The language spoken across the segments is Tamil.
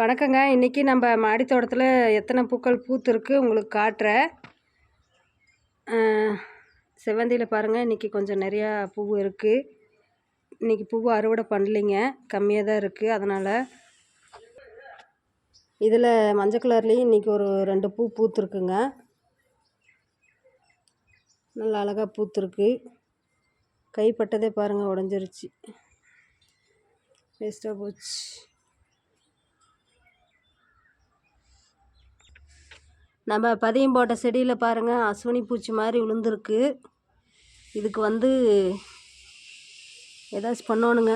வணக்கங்க. இன்றைக்கி நம்ம மாடி தோட்டத்தில் எத்தனை பூக்கள் பூத்துருக்கு உங்களுக்கு காட்டுறேன் செவ்வந்தியில் பாருங்கள் இன்றைக்கி கொஞ்சம் நிறையா பூ இருக்குது இன்றைக்கி பூ அறுவடை பண்ணலிங்க. கம்மியாக தான் இருக்குது அதனால் இதில் மஞ்சள் கலர்லேயும் இன்றைக்கி ஒரு ரெண்டு பூ பூத்துருக்குங்க. நல்லா அழகாக பூத்துருக்கு. கைப்பட்டதே பாருங்கள் உடஞ்சிருச்சு. வேஸ்ட்டாக போச்சு. நம்ம பதியம் போட்ட செடியில் பாருங்கள் அஸ்வினி பூச்சி மாதிரி விழுந்துருக்கு இதுக்கு வந்து ஏதாச்சும் பண்ணணுங்க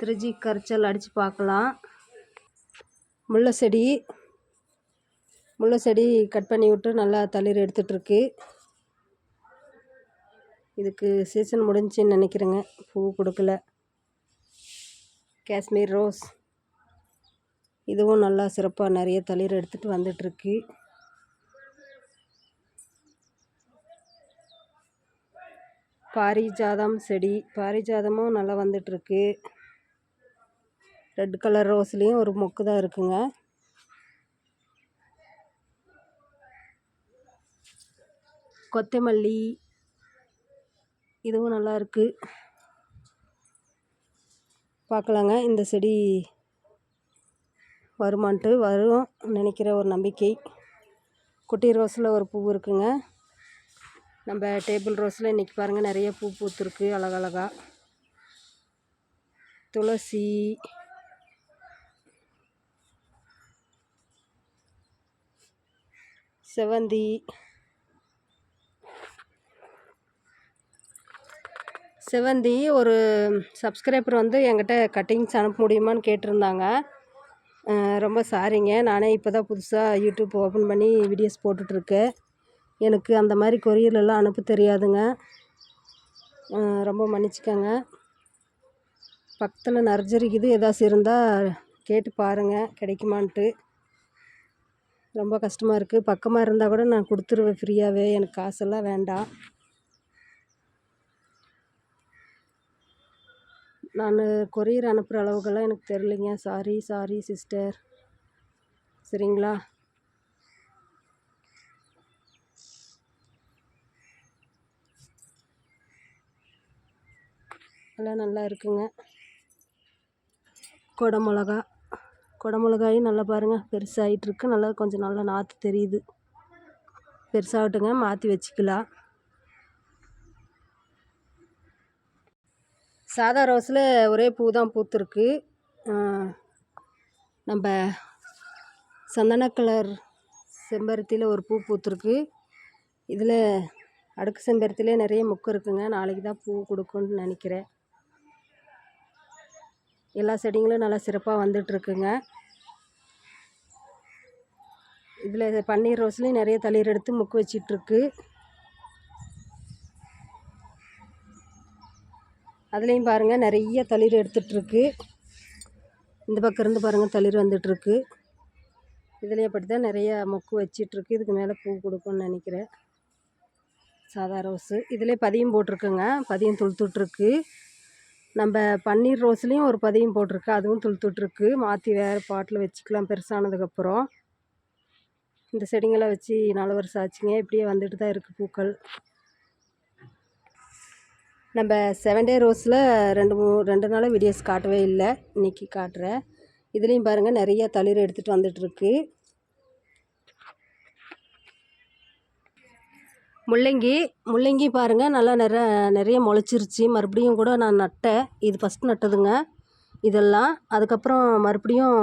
திருச்சி கரைச்சல் அடித்து பார்க்கலாம். முல்லை செடி முல்லை செடி கட் பண்ணி விட்டு நல்லா தளிர் எடுத்துகிட்ருக்கு இதுக்கு சீசன் முடிஞ்சுன்னு நினைக்கிறேங்க. பூ கொடுக்கல. காஷ்மீர் ரோஸ். இதுவும் நல்லா சிறப்பாக நிறைய தளிர் எடுத்துகிட்டு வந்துட்டுருக்கு. பாரிஜாதம் செடி பாரிஜாதமும் நல்லா வந்துட்டுருக்கு. ரெட் கலர் ரோஸ்லேயும் ஒரு மொக்கு தான் இருக்குங்க. கொத்தமல்லி இதுவும் நல்லா இருக்குது பார்க்கலாங்க இந்த செடி வருமான்ட்டு வரும் நினைக்கிற ஒரு நம்பிக்கை. குட்டி ரோஸில் ஒரு பூ இருக்குங்க. நம்ம டேபிள் ரோஸில் இன்றைக்கி பாருங்கள் நிறைய பூ பூத்துருக்கு அழகழகாக துளசி. செவந்தி செவந்தி ஒரு சப்ஸ்கிரைபர் வந்து என்கிட்ட கட்டிங்ஸ் அனுப்ப முடியுமான்னு கேட்டிருந்தாங்க. ரொம்ப சாரிங்க நானே இப்போ தான் புதுசாக யூடியூப் ஓப்பன் பண்ணி வீடியோஸ் போட்டுட்ருக்கேன். எனக்கு அந்த மாதிரி கொரியர்லலாம் அனுப்ப தெரியாதுங்க. ரொம்ப மன்னிச்சிக்கோங்க. பக்கத்தில் நர்ஜரிக்குது ஏதாச்சும் இருந்தால் கேட்டு பாருங்கள் கிடைக்குமான்ட்டு. ரொம்ப கஷ்டமாக இருக்குது பக்கமாக இருந்தால் கூட நான் கொடுத்துருவேன் ஃப்ரீயாகவே எனக்கு காசெல்லாம் வேண்டாம். நான் கொரியர் அனுப்புகிற அளவுக்கெல்லாம் எனக்கு தெரிலிங்க சாரி சாரி சிஸ்டர் சரிங்களா? எல்லாம் நல்லா இருக்குங்க. கொடை மிளகா கொடை மிளகாயும் நல்லா பாருங்கள் பெருசாகிட்டுருக்கு நல்லா கொஞ்சம் நல்லா நாற்று தெரியுது. பெருசாகட்டுங்க. மாற்றி வச்சுக்கலாம். சாதா ரோஸில் ஒரே பூ தான் பூத்துருக்கு. நம்ம சந்தன கலர் செம்பருத்தியில் ஒரு பூ பூத்துருக்கு. இதில் அடுக்கு செம்பருத்திலே நிறைய முக்கு இருக்குங்க. நாளைக்கு தான் பூ கொடுக்குன்னு நினைக்கிறேன். எல்லா செடிங்களும் நல்லா சிறப்பாக வந்துட்டுருக்குங்க. இதில் பன்னீர் ரோஸ்லேயும் நிறைய தளிர் எடுத்து முக்கு வச்சிட்ருக்கு அதுலேயும் பாருங்கள் நிறைய தளிர் எடுத்துகிட்ருக்கு இந்த பக்கம் இருந்து பாருங்கள் தளிர் வந்துட்டுருக்கு. இதுலேயே அப்படி தான் நிறைய மொக்கு வச்சிட்ருக்கு இதுக்கு மேலே பூ கொடுக்கும்னு நினைக்கிறேன். சாதா ரோஸு. இதிலே பதியம் போட்டிருக்குங்க. பதியம் துளுத்துட்ருக்கு நம்ம பன்னீர் ரோஸ்லேயும் ஒரு பதியம் போட்டிருக்கு. அதுவும் துளுத்துட்ருக்கு மாற்றி வேறு பாட்டில் வச்சுக்கலாம் பெருசானதுக்கப்புறம் இந்த செடிங்களை வச்சு நாலு வருஷம் ஆச்சுங்க. இப்படியே வந்துட்டு தான் இருக்குது பூக்கள். நம்ம செவன் டே ரோஸில் ரெண்டு மூ ரெண்டு நாளாக வீடியோஸ் காட்டவே இல்லை. இன்றைக்கி காட்டுறேன். இதுலேயும் பாருங்கள் நிறைய தளிர் எடுத்துகிட்டு வந்துட்டுருக்கு. முள்ளங்கி முள்ளங்கி பாருங்கள் நல்லா நிறைய நிறைய முளைச்சிருச்சு. மறுபடியும் கூட நான் நட்டேன். இது ஃபஸ்ட் நட்டதுங்க. இதெல்லாம் அதுக்கப்புறம் மறுபடியும்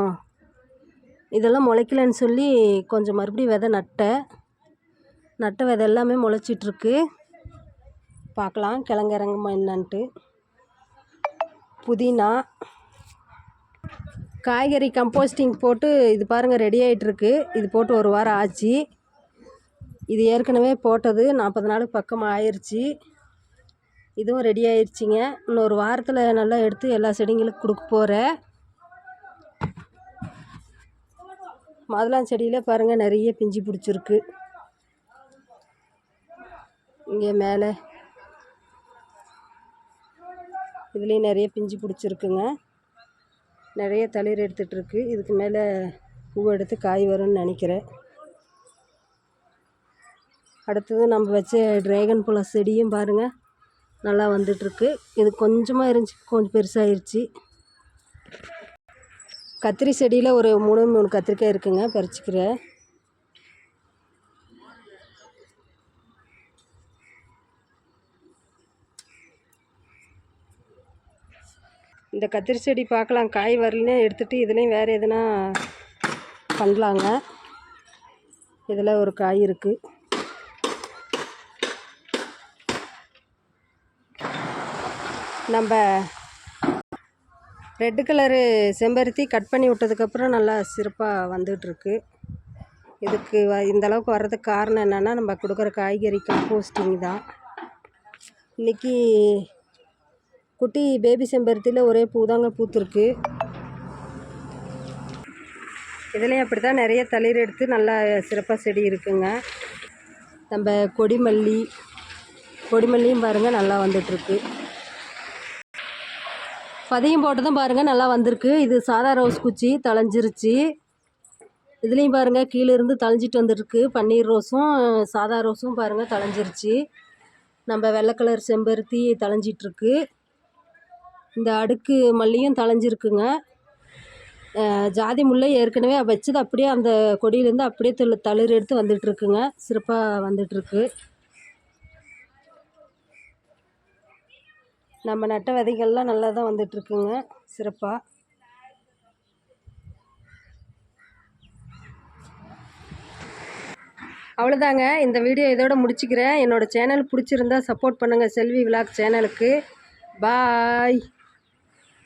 இதெல்லாம் முளைக்கலன்னு சொல்லி கொஞ்சம் மறுபடியும் விதை நட்டேன். நட்ட விதை எல்லாமே முளைச்சிட்ருக்கு பார்க்கலாம். கிழங்கு இறங்குமா என்னன்ட்டு. புதினா. காய்கறி கம்போஸ்டிங் போட்டு இது பாருங்கள் ரெடி ஆகிட்டுருக்கு இது போட்டு ஒரு வாரம் ஆச்சு. இது ஏற்கனவே போட்டது நாற்பது நாளுக்கு பக்கமாக ஆயிடுச்சு இதுவும் ரெடி ஆயிடுச்சிங்க இன்னொரு வாரத்தில் நல்லா எடுத்து எல்லா செடிங்களுக்கும் கொடுக்க போகிறேன் மாதுளம் செடியில் பாருங்கள் நிறைய பிஞ்சு பிடிச்சிருக்கு. இங்கே மேலே இதுலேயும் நிறைய பிஞ்சு பிடிச்சிருக்குங்க. நிறைய தளிர் எடுத்துகிட்ருக்கு இதுக்கு மேலே பூ எடுத்து காய் வரும்னு நினைக்கிறேன். அடுத்தது நம்ம வச்ச ட்ராகன் பழ செடியும் பாருங்கள் நல்லா வந்துட்டுருக்கு. இது கொஞ்சமாக இருந்துச்சு கொஞ்சம் பெருசாகிருச்சு கத்திரி செடியில் ஒரு மூணு மூணு கத்திரிக்காய் இருக்குங்க பறிச்சுக்கிறேன். இந்த கத்திரி செடி பார்க்கலாம். காய் வரலனே எடுத்துகிட்டு இதுலேயும் வேறு எதுனா பண்ணலாங்க. இதில் ஒரு காய் இருக்குது நம்ம ரெட்டு கலரு செம்பருத்தி கட் பண்ணி விட்டதுக்கப்புறம் நல்லா சிறப்பாக வந்துகிட்ருக்கு இதுக்கு வ இந்த அளவுக்கு வர்றதுக்கு காரணம் என்னென்னா நம்ம கொடுக்குற காய்கறி கம்போஸ்டிங் தான். இன்றைக்கி குட்டி பேபி செம்பருத்தியில் ஒரே பூ தாங்க பூத்துருக்கு. இதுலேயும் அப்படி தான் நிறைய தளிர் எடுத்து நல்லா சிறப்பாக செடி இருக்குங்க. நம்ம கொடிமல்லி கொடிமல்லியும் பாருங்கள் நல்லா வந்துட்டுருக்கு. பதியம் போட்டதும் பாருங்கள் நல்லா வந்திருக்கு. இது சாதா ரோஸ் குச்சி தளைஞ்சிருச்சு இதுலேயும் பாருங்கள் கீழே இருந்து தளைஞ்சிட்டு வந்துருக்கு பன்னீர் ரோஸும் சாதா ரோஸும் பாருங்கள் தளைஞ்சிருச்சு நம்ம வெள்ளை கலர் செம்பருத்தி தளைஞ்சிட்ருக்கு இந்த அடுக்கு மல்லியும் தளைஞ்சிருக்குங்க ஜாதி முல்லை ஏற்கனவே வச்சது அப்படியே அந்த கொடியிலேருந்து அப்படியே தள்ளு தளிர் எடுத்து வந்துட்டுருக்குங்க. சிறப்பாக வந்துட்டுருக்கு. நம்ம நட்ட விதைகள்லாம் நல்லா தான் வந்துட்டுருக்குங்க. சிறப்பாக அவ்வளோதாங்க. இந்த வீடியோ இதோட முடிச்சுக்கிறேன். என்னோடய சேனல் பிடிச்சிருந்தா சப்போர்ட் பண்ணுங்கள் செல்வி விலாக் சேனலுக்கு. பாய்.